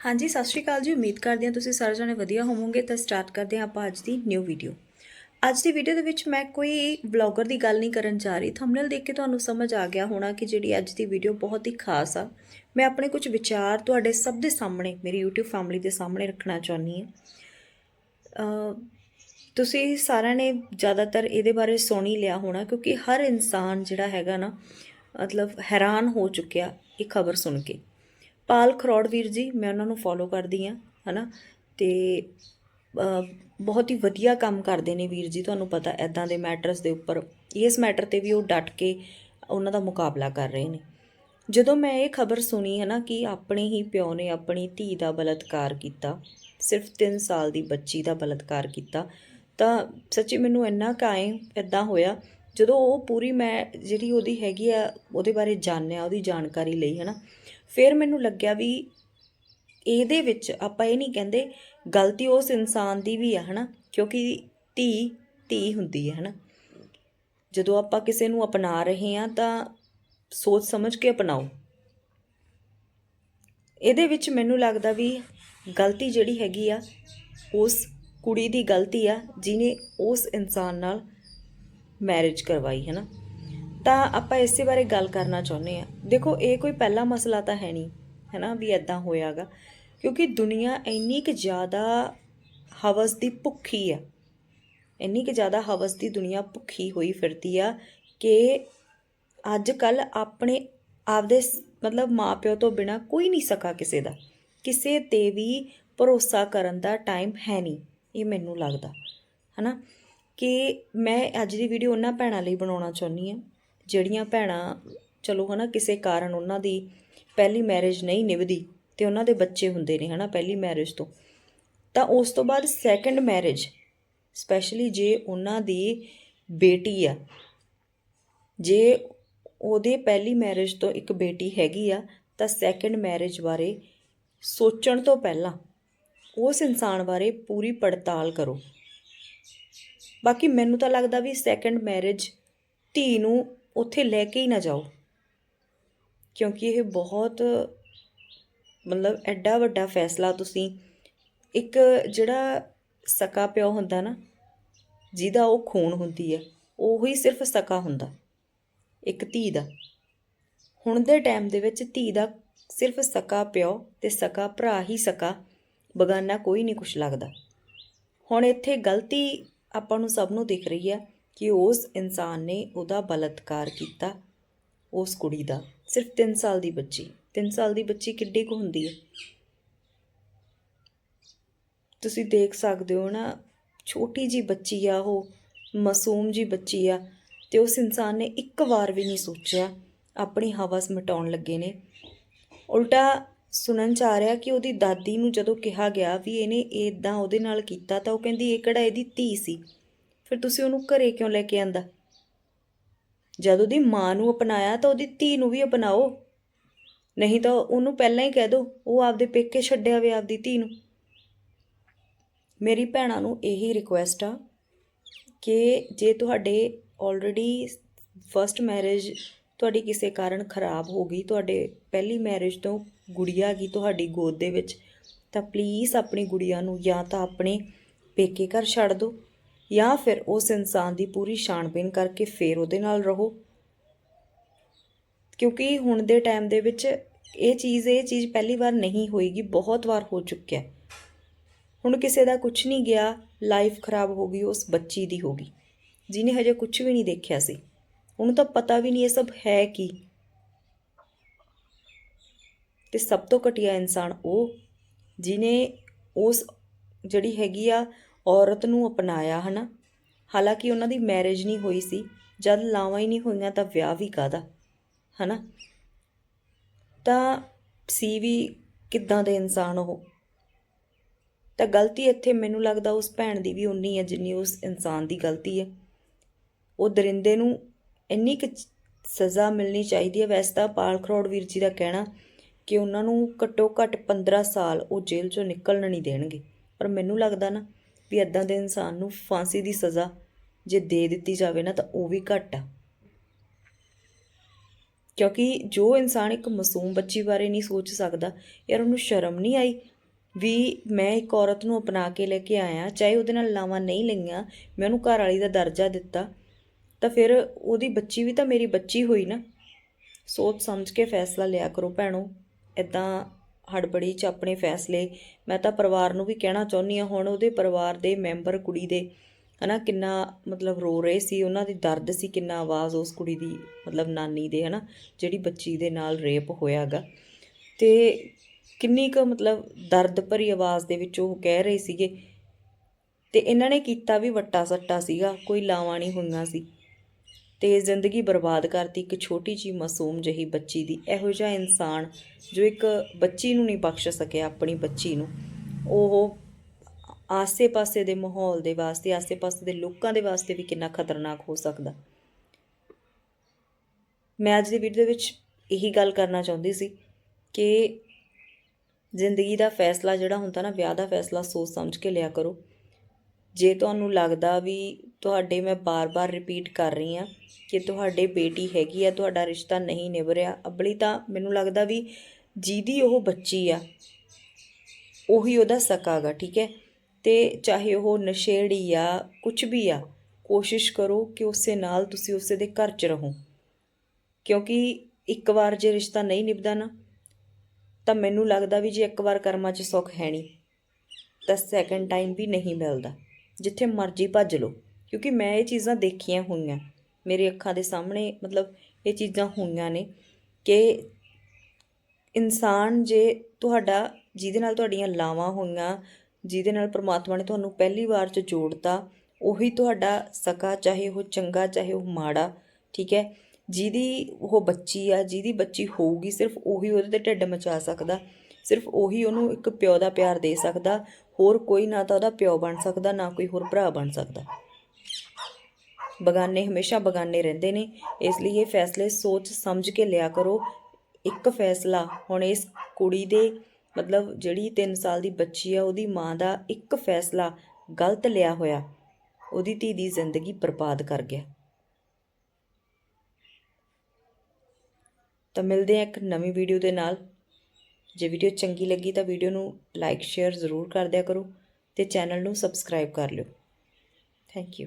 ਹਾਂਜੀ, ਸਤਿ ਸ਼੍ਰੀ ਅਕਾਲ ਜੀ। ਉਮੀਦ ਕਰਦੇ ਹਾਂ ਤੁਸੀਂ ਸਾਰੇ ਜਣੇ ਵਧੀਆ ਹੋਵੋਗੇ। ਤਾਂ ਸਟਾਰਟ ਕਰਦੇ ਹਾਂ ਆਪਾਂ ਅੱਜ ਦੀ ਨਿਊ ਵੀਡੀਓ ਅੱਜ ਦੀ ਵੀਡੀਓ ਦੇ ਵਿੱਚ ਮੈਂ ਕੋਈ ਬਲੌਗਰ ਦੀ ਗੱਲ ਨਹੀਂ ਕਰਨ ਜਾ ਰਹੀ। ਥੰਬਨੇਲ ਦੇਖ ਕੇ ਤੁਹਾਨੂੰ ਸਮਝ ਆ ਗਿਆ ਹੋਣਾ ਕਿ ਜਿਹੜੀ ਅੱਜ ਦੀ ਵੀਡੀਓ ਬਹੁਤ ਹੀ ਖਾਸ ਆ। ਮੈਂ ਆਪਣੇ ਕੁਝ ਵਿਚਾਰ ਤੁਹਾਡੇ ਸਭ ਦੇ ਸਾਹਮਣੇ, ਮੇਰੀ YouTube ਫੈਮਿਲੀ ਦੇ ਸਾਹਮਣੇ ਰੱਖਣਾ ਚਾਹੁੰਦੀ ਹਾਂ। ਤੁਸੀਂ ਸਾਰਿਆਂ ਨੇ ਜ਼ਿਆਦਾਤਰ ਇਹਦੇ ਬਾਰੇ ਸੁਣ ਹੀ ਲਿਆ ਹੋਣਾ, ਕਿਉਂਕਿ ਹਰ ਇਨਸਾਨ ਜਿਹੜਾ ਹੈਗਾ ਨਾ, ਮਤਲਬ ਹੈਰਾਨ ਹੋ ਚੁੱਕਿਆ ਇਹ ਖਬਰ ਸੁਣ ਕੇ। ਪਾਲ ਖਰੋੜ ਵੀਰ ਜੀ ਮੈਂ ਉਹਨਾਂ ਨੂੰ ਫੋਲੋ ਕਰਦੀ ਆ ਹਨਾ? ਤੇ ਅਹ, ਬਹੁਤ ਹੀ ਵਧੀਆ ਕੰਮ ਕਰਦੇ ਨੇ ਵੀਰ ਜੀ ਤੁਹਾਨੂੰ ਪਤਾ ਐਦਾਂ ਦੇ ਮੈਟਰਸ ਦੇ ਉੱਪਰ। ਇਸ ਮੈਟਰ ਤੇ ਵੀ ਉਹ ਡਟ ਕੇ ਉਹਨਾਂ ਦਾ ਮੁਕਾਬਲਾ ਕਰ ਰਹੇ ਨੇ। ਜਦੋਂ ਮੈਂ ਇਹ ਖਬਰ ਸੁਣੀ ਹੈ ਨਾ ਕਿ ਆਪਣੇ ਹੀ ਪਿਓ ਨੇ ਆਪਣੀ ਧੀ ਦਾ ਬਲਾਤਕਾਰ ਕੀਤਾ ਸਿਰਫ 3 ਸਾਲ ਦੀ ਬੱਚੀ ਦਾ ਬਲਾਤਕਾਰ ਕੀਤਾ ਤਾਂ ਸੱਚੀ ਮੈਨੂੰ ਇੰਨਾ ਕਾਇਮ ਇਦਾਂ ਹੋਇਆ ਜਦੋਂ ਉਹ ਪੂਰੀ ਮੈਂ ਜਿਹੜੀ ਉਹਦੀ ਹੈਗੀ ਆ, ਉਹਦੇ ਬਾਰੇ ਜਾਣਿਆ, ਉਹਦੀ ਜਾਣਕਾਰੀ ਲਈ ਹੈ ਨਾ ਫਿਰ ਮੈਨੂੰ ਲੱਗਿਆ ਵੀ ਇਹਦੇ ਵਿੱਚ ਆਪਾਂ ਇਹ ਨਹੀਂ ਕਹਿੰਦੇ ਗਲਤੀ ਉਸ ਇਨਸਾਨ ਦੀ ਵੀ ਆ, ਹਨਾ, ਕਿਉਂਕਿ ਧੀ ਧੀ ਹੁੰਦੀ ਹੈ ਹਨਾ। ਜਦੋਂ ਆਪਾਂ ਕਿਸੇ ਨੂੰ ਅਪਣਾ ਰਹੇ ਹਾਂ, ਤਾਂ ਸੋਚ ਸਮਝ ਕੇ ਅਪਣਾਓ। ਇਹਦੇ ਵਿੱਚ ਮੈਨੂੰ ਲੱਗਦਾ ਵੀ ਗਲਤੀ ਜਿਹੜੀ ਹੈਗੀ ਆ, ਉਸ ਕੁੜੀ ਦੀ ਗਲਤੀ ਆ ਜਿਨੇ ਉਸ ਇਨਸਾਨ ਨਾਲ ਮੈਰਿਜ ਕਰਵਾਈ ਹੈ ਨਾ ਤਾਂ ਆਪਾਂ ਇਸੇ ਬਾਰੇ ਗੱਲ ਕਰਨਾ ਚਾਹੁੰਦੇ ਆ ਦੇਖੋ, ਇਹ ਕੋਈ ਪਹਿਲਾ ਮਸਲਾ ਤਾਂ ਹੈ ਨਹੀਂ ਹੈ ਨਾ ਵੀ ਐਦਾਂ ਹੋਇਆਗਾ। ਕਿਉਂਕਿ ਦੁਨੀਆ ਇੰਨੀ ਕੁ ਜ਼ਿਆਦਾ ਹਵਸ ਦੀ ਭੁੱਖੀ ਆ। ਇੰਨੀ ਕੁ ਜ਼ਿਆਦਾ ਹਵਸ ਦੀ ਦੁਨੀਆ ਭੁੱਖੀ ਹੋਈ ਫਿਰਦੀ ਆ ਕਿ ਅੱਜ ਕੱਲ ਆਪਣੇ ਆਪਦੇ ਸ- ਮਤਲਬ ਮਾਪਿਓ ਤੋਂ ਬਿਨਾ ਕੋਈ ਨਹੀਂ ਸਕਾ ਕਿਸੇ ਦਾ। ਕਿਸੇ ਤੇ ਵੀ ਭਰੋਸਾ ਕਰਨ ਦਾ ਟਾਈਮ ਹੈ ਨਹੀਂ, ਇਹ ਮੈਨੂੰ ਲੱਗਦਾ, ਹਨਾ? ਕਿ ਮੈਂ ਅੱਜ ਦੀ ਵੀਡੀਓ ਉਹਨਾਂ ਭੈਣਾਂ ਲਈ ਬਣਾਉਣਾ ਚਾਹੁੰਦੀ ਹਾਂ, ਜਿਹੜੀਆਂ ਭੈਣਾਂ, ਚਲੋ ਹਨਾ, ਕਿਸੇ ਕਾਰਨ ਉਹਨਾਂ ਦੀ ਪਹਿਲੀ ਮੈਰਿਜ ਨਹੀਂ ਨਿਭਦੀ ਤੇ ਉਹਨਾਂ ਦੇ ਬੱਚੇ ਹੁੰਦੇ ਨੇ ਹਨਾ, ਪਹਿਲੀ ਮੈਰਿਜ ਤੋਂ। ਤਾਂ ਉਸ ਤੋਂ ਬਾਅਦ ਸੈਕੰਡ ਮੈਰਿਜ ਸਪੈਸ਼ਲੀ ਜੇ ਉਹਨਾਂ ਦੀ ਬੇਟੀ ਆ, ਜੇ ਉਹਦੇ ਪਹਿਲੀ ਮੈਰਿਜ ਤੋਂ ਇੱਕ ਬੇਟੀ ਹੈਗੀ ਆ, ਤਾਂ ਸੈਕੰਡ ਮੈਰਿਜ ਬਾਰੇ ਸੋਚਣ ਤੋਂ ਪਹਿਲਾਂ ਉਸ ਇਨਸਾਨ ਬਾਰੇ ਪੂਰੀ ਪੜਤਾਲ ਕਰੋ। ਬਾਕੀ ਮੈਨੂੰ ਤਾਂ ਲੱਗਦਾ ਵੀ ਸੈਕੰਡ ਮੈਰਿਜ ਧੀ ਨੂੰ ਉੱਥੇ ਲੈ ਕੇ ਹੀ ਨਾ ਜਾਓ। ਕਿਉਂਕਿ ਇਹ ਬਹੁਤ ਮਤਲਬ ਐਡਾ ਵੱਡਾ ਫੈਸਲਾ ਤੁਸੀਂ ਇੱਕ ਜਿਹੜਾ ਸਕਾ ਪਿਓ ਹੁੰਦਾ ਨਾ, ਜਿਹਦਾ ਉਹ ਖੂਨ ਹੁੰਦੀ ਹੈ, ਉਹ ਹੀ ਸਿਰਫ ਸਕਾ ਹੁੰਦਾ, ਇੱਕ ਧੀ ਦਾ। ਹੁਣ ਦੇ ਟਾਈਮ ਦੇ ਵਿੱਚ ਧੀ ਦਾ ਸਿਰਫ ਸਕਾ ਪਿਓ ਤੇ ਸਕਾ ਭਰਾ ਹੀ ਸਕਾ, ਬਗਾਨਾ ਕੋਈ ਨਹੀਂ ਕੁਛ ਲੱਗਦਾ। ਹੁਣ ਇੱਥੇ ਗਲਤੀ ਆਪਾਂ ਨੂੰ ਸਭ ਨੂੰ ਦਿਖ ਰਹੀ ਹੈ ਕਿ ਉਸ ਇਨਸਾਨ ਨੇ ਉਹਦਾ ਬਲਾਤਕਾਰ ਕੀਤਾ, ਉਸ ਕੁੜੀ ਦਾ। ਸਿਰਫ 3 ਸਾਲ ਦੀ ਬੱਚੀ। 3 ਸਾਲ ਦੀ ਬੱਚੀ ਕਿੱਡੀ ਕੁ ਹੁੰਦੀ ਹੈ? ਤੁਸੀਂ ਦੇਖ ਸਕਦੇ ਹੋ ਨਾ, ਛੋਟੀ ਜੀ ਬੱਚੀ ਆ ਉਹ, ਮਾਸੂਮ ਜੀ ਬੱਚੀ ਆ, ਤੇ ਉਸ ਇਨਸਾਨ ਨੇ ਇੱਕ ਵਾਰ ਵੀ ਨਹੀਂ ਸੋਚਿਆ, ਆਪਣੀ ਹਵਸ ਮਿਟਾਉਣ ਲੱਗੇ ਨੇ। ਉਲਟਾ ਸੁਣਨ ਚ ਆ ਰਿਹਾ ਕਿ ਉਹਦੀ ਦਾਦੀ ਨੂੰ ਜਦੋਂ ਕਿਹਾ ਗਿਆ ਵੀ ਇਹਨੇ ਇਦਾਂ ਉਹਦੇ ਨਾਲ ਕੀਤਾ ਤਾਂ ਉਹ ਕਹਿੰਦੀ ਇਹ ਕਿਹੜਾ ਇਹਦੀ ਧੀ ਸੀ? ਫਿਰ ਤੁਸੀਂ ਉਹਨੂੰ ਘਰੇ ਕਿਉਂ ਲੈ ਕੇ ਆਂਦਾ? ਜਦ ਉਹਦੀ ਮਾਂ ਨੂੰ ਅਪਣਾਇਆ ਤਾਂ ਉਹਦੀ ਧੀ ਨੂੰ ਵੀ ਅਪਣਾਓ। ਨਹੀਂ ਤਾਂ ਉਹਨੂੰ ਪਹਿਲਾਂ ਹੀ ਕਹਿ ਦਿਓ ਉਹ ਆਪਦੇ ਪੇਕੇ ਛੱਡਿਆ ਵੇ ਆਪਦੀ ਧੀ ਨੂੰ। ਮੇਰੀ ਭੈਣਾਂ ਨੂੰ ਇਹੀ ਰਿਕੁਐਸਟ ਆ ਕਿ ਜੇ ਤੁਹਾਡੇ ਆਲਰੇਡੀ ਫਰਸਟ ਮੈਰਿਜ ਤੁਹਾਡੀ ਕਿਸੇ ਕਾਰਨ ਖਰਾਬ ਹੋ ਗਈ, ਤੁਹਾਡੇ ਪਹਿਲੀ ਮੈਰਿਜ ਤੋਂ ਗੁੜੀਆ ਗਈ ਤੁਹਾਡੀ ਗੋਦ ਦੇ ਵਿੱਚ, ਤਾਂ ਪਲੀਜ਼ ਆਪਣੀ ਗੁੜੀਆ ਨੂੰ ਜਾਂ ਤਾਂ ਆਪਣੇ ਪੇਕੇ ਘਰ ਛੱਡ ਦਿਓ ਜਾਂ ਫਿਰ ਉਸ ਇਨਸਾਨ ਦੀ ਪੂਰੀ ਛਾਣਬੀਨ ਕਰਕੇ ਫੇਰ ਉਹਦੇ ਨਾਲ ਰਹੋ। ਕਿਉਂਕਿ ਹੁਣ ਦੇ ਟਾਈਮ ਦੇ ਵਿੱਚ ਇਹ ਚੀਜ਼ ਇਹ ਚੀਜ਼ ਪਹਿਲੀ ਵਾਰ ਨਹੀਂ ਹੋਏਗੀ, ਬਹੁਤ ਵਾਰ ਹੋ ਚੁੱਕਿਆ। ਹੁਣ ਕਿਸੇ ਦਾ ਕੁਝ ਨਹੀਂ ਗਿਆ ਲਾਈਫ ਖਰਾਬ ਹੋ ਗਈ, ਉਸ ਬੱਚੀ ਦੀ ਹੋ ਗਈ, ਜਿਹਨੇ ਹਜੇ ਕੁਝ ਵੀ ਨਹੀਂ ਦੇਖਿਆ ਸੀ। ਉਹਨੂੰ ਤਾਂ ਪਤਾ ਵੀ ਨਹੀਂ ਇਹ ਸਭ ਹੈ ਕੀ। ਤੇ ਸਭ ਤੋਂ ਘਟੀਆ ਇਨਸਾਨ ਉਹ ਜਿਨੇ ਉਸ ਜਿਹੜੀ ਹੈਗੀ ਆ ਔਰਤ ਨੂੰ ਅਪਣਾਇਆ, ਹਨਾ? ਹਾਲਾਂਕਿ ਉਹਨਾਂ ਦੀ ਮੈਰਿਜ ਨਹੀਂ ਹੋਈ ਸੀ, ਜਦ ਲਾਵਾਂ ਹੀ ਨਹੀਂ ਹੋਈਆਂ ਤਾਂ ਵਿਆਹ ਵੀ ਕਾਦਾ ਹਨਾ? ਤਾਂ ਸੀ ਵੀ ਕਿੱਦਾਂ ਦੇ ਇਨਸਾਨ ਉਹ। ਤਾਂ ਗਲਤੀ ਇੱਥੇ ਮੈਨੂੰ ਲੱਗਦਾ ਉਸ ਭੈਣ ਦੀ ਵੀ ਉਨੀ ਹੈ ਜਿੰਨੀ ਉਸ ਇਨਸਾਨ ਦੀ ਗਲਤੀ ਹੈ। ਉਹ ਦਰਿੰਦੇ ਨੂੰ ਇੰਨੀ ਕੁ ਸਜ਼ਾ ਮਿਲਣੀ ਚਾਹੀਦੀ ਹੈ। ਵੈਸੇ ਤਾਂ ਪਾਲ ਖਰੋੜ ਵੀਰ ਜੀ ਦਾ ਕਹਿਣਾ ਕਿ ਉਹਨਾਂ ਨੂੰ ਘੱਟੋ ਘੱਟ 15 ਸਾਲ ਉਹ ਜੇਲ੍ਹ ਚੋਂ ਨਿਕਲਣ ਨਹੀਂ ਦੇਣਗੇ। ਪਰ ਮੈਨੂੰ ਲੱਗਦਾ ਨਾ ਵੀ ਇਦਾਂ ਦੇ ਇਨਸਾਨ ਨੂੰ ਫਾਂਸੀ ਦੀ ਸਜ਼ਾ ਜੇ ਦੇ ਦਿੱਤੀ ਜਾਵੇ ਨਾ ਤਾਂ ਉਹ ਵੀ ਘੱਟ ਆ। ਕਿਉਂਕਿ ਜੋ ਇਨਸਾਨ ਇੱਕ ਮਾਸੂਮ ਬੱਚੀ ਬਾਰੇ ਨਹੀਂ ਸੋਚ ਸਕਦਾ, ਯਾਰ ਉਹਨੂੰ ਸ਼ਰਮ ਨਹੀਂ ਆਈ ਵੀ ਮੈਂ ਇੱਕ ਔਰਤ ਨੂੰ ਅਪਣਾ ਕੇ ਲੈ ਕੇ ਆਇਆ, ਚਾਹੇ ਉਹਦੇ ਨਾਲ ਲਾਵਾਂ ਨਹੀਂ ਲਈਆਂ, ਮੈਂ ਉਹਨੂੰ ਘਰ ਵਾਲੀ ਦਾ ਦਰਜਾ ਦਿੱਤਾ। ਤਾਂ ਫਿਰ ਉਹਦੀ ਬੱਚੀ ਵੀ ਤਾਂ ਮੇਰੀ ਬੱਚੀ ਹੋਈ ਨਾ। ਸੋਚ ਸਮਝ ਕੇ ਫੈਸਲਾ ਲਿਆ ਕਰੋ ਭੈਣੋ। ਇਦਾਂ ਹੜਬੜੀ 'ਚ ਆਪਣੇ ਫੈਸਲੇ। ਮੈਂ ਤਾਂ ਪਰਿਵਾਰ ਨੂੰ ਵੀ ਕਹਿਣਾ ਚਾਹੁੰਦੀ ਹਾਂ, ਹੁਣ ਉਹਦੇ ਪਰਿਵਾਰ ਦੇ ਮੈਂਬਰ ਕੁੜੀ ਦੇ। ਹਨਾ, ਕਿੰਨਾ ਮਤਲਬ ਰੋ ਰਹੇ ਸੀ, ਉਹਨਾਂ ਦੀ ਦਰਦ ਸੀ, ਕਿੰਨਾ ਆਵਾਜ਼ ਉਸ ਕੁੜੀ ਦੀ, ਮਤਲਬ ਨਾਨੀ ਦੇ, ਹਨਾ, ਜਿਹੜੀ ਬੱਚੀ ਦੇ ਨਾਲ ਰੇਪ ਹੋਇਆਗਾ ਤੇ ਕਿੰਨੀ ਕੁ ਮਤਲਬ ਦਰਦ ਭਰੀ ਆਵਾਜ਼ ਦੇ ਵਿੱਚ ਉਹ ਕਹਿ ਰਹੇ ਸੀਗੇ। ਤੇ ਇਹਨਾਂ ਨੇ ਕੀਤਾ ਵੀ ਵੱਟਾ ਸੱਟਾ ਸੀਗਾ, ਕੋਈ ਲਾਵਾਂ ਨਹੀਂ ਹੋਈਆਂ ਸੀ। ਤੇ ਜ਼ਿੰਦਗੀ ਬਰਬਾਦ ਕਰਤੀ। ਇੱਕ ਛੋਟੀ ਜੀ ਮਾਸੂਮ ਜਹੀ ਬੱਚੀ ਦੀ। ਇਹੋ ਜਿਹਾ ਇਨਸਾਨ ਜੋ ਇੱਕ ਬੱਚੀ ਨੂੰ ਨਹੀਂ ਬਖਸ਼ ਸਕਿਆ, ਆਪਣੀ ਬੱਚੀ ਨੂੰ। ਉਹ ਆਸੇ-ਪਾਸੇ ਦੇ ਮਾਹੌਲ ਦੇ ਵਾਸਤੇ, ਆਸੇ-ਪਾਸੇ ਦੇ ਲੋਕਾਂ ਦੇ ਵਾਸਤੇ ਵੀ ਕਿੰਨਾ ਖਤਰਨਾਕ ਹੋ ਸਕਦਾ। ਮੈਂ ਅੱਜ ਦੀ ਵੀਡੀਓ ਦੇ ਵਿੱਚ ਇਹੀ ਗੱਲ ਕਰਨਾ ਚਾਹੁੰਦੀ ਸੀ ਕਿ ਜ਼ਿੰਦਗੀ ਦਾ ਫੈਸਲਾ ਜਿਹੜਾ ਹੁੰਦਾ ਨਾ, ਵਿਆਹ ਦਾ ਫੈਸਲਾ ਸੋਚ ਸਮਝ ਕੇ ਲਿਆ ਕਰੋ। ਜੇ ਤੁਹਾਨੂੰ ਲੱਗਦਾ ਵੀ ਤੁਹਾਡੇ ਮੈਂ ਬਾਰ-ਬਾਰ ਰਿਪੀਟ ਕਰ ਰਹੀ ਹਾਂ ਕਿ ਤੁਹਾਡੇ ਬੇਟੀ ਹੈਗੀ ਆ, ਤੁਹਾਡਾ ਰਿਸ਼ਤਾ ਨਹੀਂ ਨਿਭ ਰਿਹਾ ਅਬਲੀ ਤਾਂ ਮੈਨੂੰ ਲੱਗਦਾ ਵੀ ਜਿਹਦੀ ਉਹ ਬੱਚੀ ਆ, ਉਹੀ ਉਹਦਾ ਸਕਾ ਗਾ, ਠੀਕ ਹੈ? ਤੇ ਚਾਹੇ ਉਹ ਨਸ਼ੇੜੀ ਆ ਕੁਝ ਵੀ ਆ, ਕੋਸ਼ਿਸ਼ ਕਰੋ ਕਿ ਉਸੇ ਨਾਲ ਤੁਸੀਂ ਉਸੇ ਦੇ ਘਰ 'ਚ ਰਹੋ। ਕਿਉਂਕਿ ਇੱਕ ਵਾਰ ਜੇ ਰਿਸ਼ਤਾ ਨਹੀਂ ਨਿਭਦਾ ਨਾ, ਤਾਂ ਮੈਨੂੰ ਲੱਗਦਾ ਵੀ ਜੇ ਇੱਕ ਵਾਰ ਕਰਮਾਂ 'ਚ ਸੁੱਖ ਹੈ ਨਹੀਂ, ਤਾਂ ਸੈਕੰਡ ਟਾਈਮ ਵੀ ਨਹੀਂ ਮਿਲਦਾ। ਜਿੱਥੇ ਮਰਜ਼ੀ ਭੱਜ ਲਓ, ਕਿਉਂਕਿ ਮੈਂ ਇਹ ਚੀਜ਼ਾਂ ਦੇਖੀਆਂ ਹੋਈਆਂ। ਮੇਰੇ ਅੱਖਾਂ ਦੇ ਸਾਹਮਣੇ ਮਤਲਬ ਇਹ ਚੀਜ਼ਾਂ ਹੋਈਆਂ ਨੇ ਕਿ ਇਨਸਾਨ ਜੇ ਤੁਹਾਡਾ, ਜਿਹਦੇ ਨਾਲ ਤੁਹਾਡੀਆਂ ਲਾਵਾਂ ਹੋਈਆਂ, ਜਿਹਦੇ ਨਾਲ ਪ੍ਰਮਾਤਮਾ ਨੇ ਤੁਹਾਨੂੰ ਪਹਿਲੀ ਵਾਰ 'ਚ ਜੋੜਤਾ, ਉਹੀ ਤੁਹਾਡਾ ਸਕਾ, ਚਾਹੇ ਉਹ ਚੰਗਾ, ਚਾਹੇ ਉਹ ਮਾੜਾ, ਠੀਕ ਹੈ? ਜਿਹਦੀ ਉਹ ਬੱਚੀ ਆ, ਜਿਹਦੀ ਬੱਚੀ ਹੋਊਗੀ, ਸਿਰਫ ਉਹੀ ਉਹਦੇ ਤੇ ਢਿੱਡ ਮਚਾ ਸਕਦਾ। ਸਿਰਫ ਉਹੀ ਉਹਨੂੰ ਇੱਕ ਪਿਓ ਦਾ ਪਿਆਰ ਦੇ ਸਕਦਾ, ਹੋਰ ਕੋਈ ਨਾ ਤਾਂ ਉਹਦਾ ਪਿਓ ਬਣ ਸਕਦਾ, ਨਾ ਕੋਈ ਹੋਰ ਭਰਾ ਬਣ ਸਕਦਾ। ਬਗਾਨੇ ਹਮੇਸ਼ਾ ਬਗਾਨੇ ਰਹਿੰਦੇ ਨੇ, ਇਸ ਲਈ ਇਹ ਫੈਸਲੇ ਸੋਚ ਸਮਝ ਕੇ ਲਿਆ ਕਰੋ। ਇੱਕ ਫੈਸਲਾ, ਹੁਣ ਇਸ ਕੁੜੀ ਦੇ ਮਤਲਬ ਜਿਹੜੀ 3 ਸਾਲ ਦੀ ਬੱਚੀ ਆ, ਉਹਦੀ ਮਾਂ ਦਾ ਇੱਕ ਫੈਸਲਾ ਗਲਤ ਲਿਆ ਹੋਇਆ, ਉਹਦੀ ਧੀ ਦੀ ਜ਼ਿੰਦਗੀ ਬਰਬਾਦ ਕਰ ਗਿਆ। ਤਾਂ ਮਿਲਦੇ ਆ ਇੱਕ ਨਵੀਂ ਵੀਡੀਓ ਦੇ ਨਾਲ। ਜੇ ਵੀਡੀਓ ਚੰਗੀ ਲੱਗੀ ਤਾਂ ਵੀਡੀਓ ਨੂੰ ਲਾਈਕ ਸ਼ੇਅਰ ਜ਼ਰੂਰ ਕਰ ਦਿਆ ਕਰੋ ਤੇ ਚੈਨਲ ਨੂੰ ਸਬਸਕ੍ਰਾਈਬ ਕਰ ਲਿਓ। Thank you